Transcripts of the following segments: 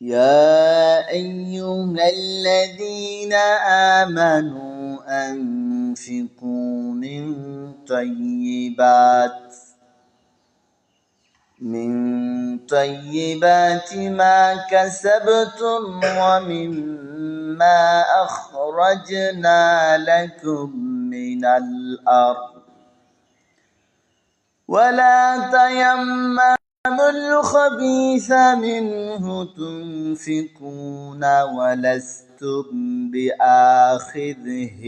يا أيها الذين آمنوا أنفقوا من طيبات من طيبات ما كسبتم ومما أخرجنا لكم من الأرض ولا تيمموا الخبيث منه تنفقون ولستم بآخذه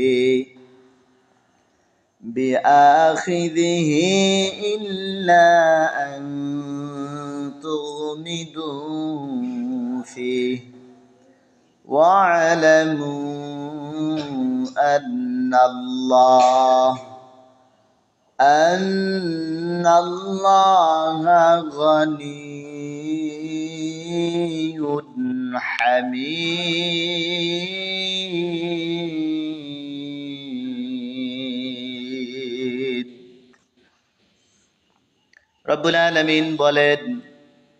بآخذه إلا أن تغمدوا فيه واعلموا أن الله أن الله غني حميد رب العالمين বলেন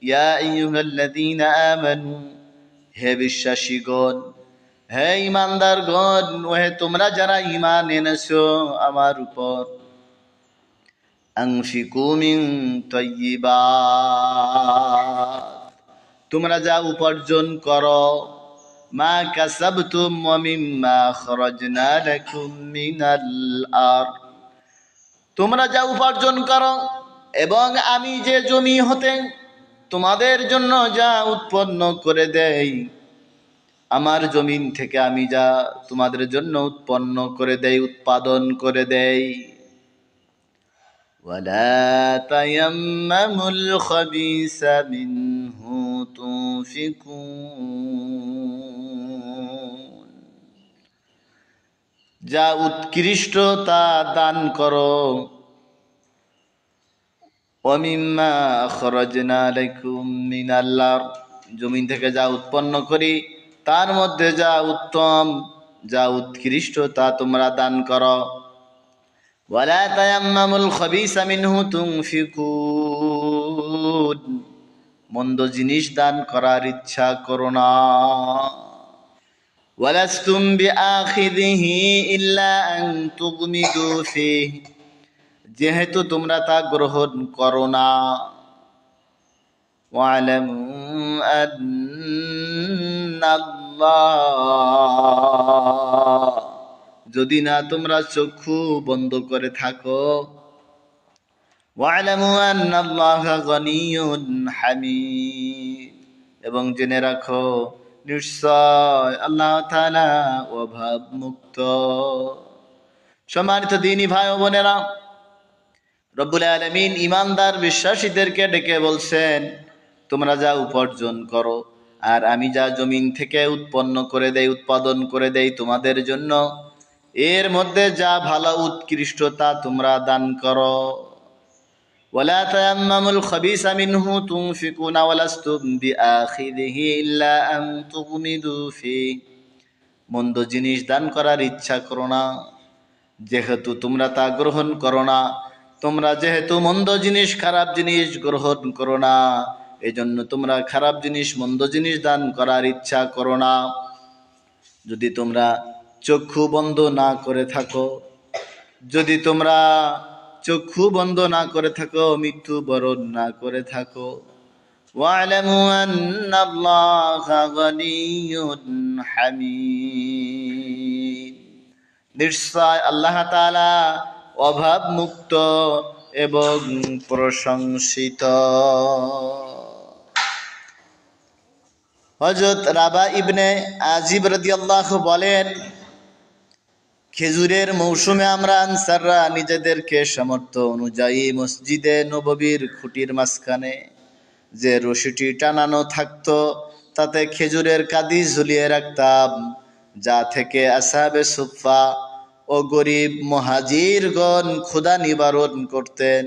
ইয়া আইয়ুহাল্লাযীনা আমানু হে বিশ্বাসীগণ হে ইমানদারগণ ওহে তোমরা যারা ঈমান এনেছো আমার উপর তোমরা যা উপার্জন করো, মা কাসাবতুম আর তোমরা যা উপার্জন করো, এবং আমি যে জমি হতে তোমাদের জন্য যা উৎপন্ন করে দেই, আমার জমিন থেকে আমি যা তোমাদের জন্য উৎপন্ন করে দেই, উৎপাদন করে দেই। ولا تيمموا الخبيث منه تنفقون যা উৎকৃষ্ট তা দান করো অমিম্মা খরজনা লাইকুম মিনাল্লার জমিন থেকে যা উৎপন্ন করি তার মধ্যে যা উত্তম যা উৎকৃষ্ট তা তোমরা দান করো ولا تيمموا الخبيث منه تنفقون মন্দ জিনিস দান করার ইচ্ছা করো না ولستم بآخذه إلا أن تغمدوا فيه যেহেতু তোমরা তা গ্রহণ করো না واعلموا أن الله যদি না তোমরা চক্ষু বন্ধ করে থাকো। এবং জেনে রাখো, নিশ্চয় আল্লাহ অভাব মুক্ত সম্মানিত দিনী ভাই ও বোনেরা রবুল আলমিন ইমানদার বিশ্বাসীদেরকে ডেকে বলছেন, তোমরা যা উপার্জন করো, আর আমি যা জমিন থেকে উৎপন্ন করে দেই, উৎপাদন করে দেই তোমাদের জন্য এর মধ্যে যা ভালো উৎকৃষ্ট তা তোমরা দান করো ولا تيمموا الخبيث منه تنفقون ولستم بآخذه إلا أن تغمدوا فيه মন্দ জিনিস দান করার ইচ্ছা করো না যেহেতু তোমরা তা গ্রহণ করো না তোমরা যেহেতু মন্দ জিনিস খারাপ জিনিস গ্রহণ করো না এজন্য তোমরা খারাপ জিনিস মন্দ জিনিস দান করার ইচ্ছা করো না যদি তোমরা চক্ষু বন্ধ না করে থাকো। যদি তোমরা চক্ষু বন্ধ না করে থাকো, মৃত্যু বরণ না করে থাকো। নিশ্চয় আল্লাহ তালা অভাব মুক্ত এবং প্রশংসিত। হজরত রাবা ইবনে আজিব রদি আল্লাহ বলেন খেজুরের মৌসুমে আমরা আনসাররা নিজেদেরকে সামর্থ্য অনুযায়ী মসজিদে নববীর খুঁটির মাঝখানে যে রশিটি টানানো থাকতো, তাতে খেজুরের কাদি ঝুলিয়ে রাখতাম, যা থেকে আসাবে সুফা ও গরিব মহাজিরগণ ক্ষুধা নিবারণ করতেন।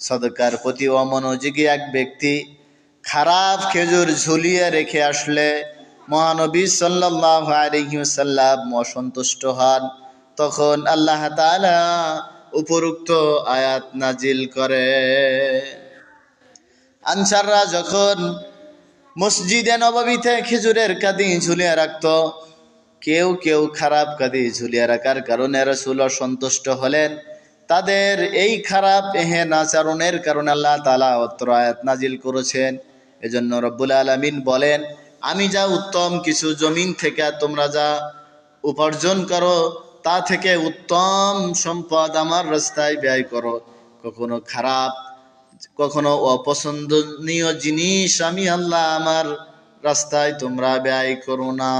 সদকার প্রতি অমনোযোগী এক ব্যক্তি খারাপ খেজুর ঝুলিয়ে রেখে আসলে মহানবী সাল্লাহ আলহিউসাল্লাম অসন্তুষ্ট হন। তখন আল্লাহ তাআলা উপরুক্ত আয়াত নাজিল করে। আনসাররা যখন মসজিদে নববীতে খেজুরের কাদি ঝুলিয়ে রাখত, কেউ কেউ খারাপ কাদি ঝুলিয়ে রাখার কারণে রসুল সন্তুষ্ট হলেন। তাদের এই খারাপ এহেন আচরণের কারণে আল্লাহ তালা অত্র আয়াত নাজিল করেছেন। এজন্য রব্বুল আলমিন বলেন, আমি যা উত্তম কিছু জমিন থেকে তোমরা যা উপার্জন করো তা থেকে উত্তম সম্পদ আমার রাস্তায় ব্যয় করো। কখনো খারাপ, কখনো অপছন্দনীয় জিনিস আমি আল্লাহ আমার রাস্তায় তোমরা ব্যয় করো না।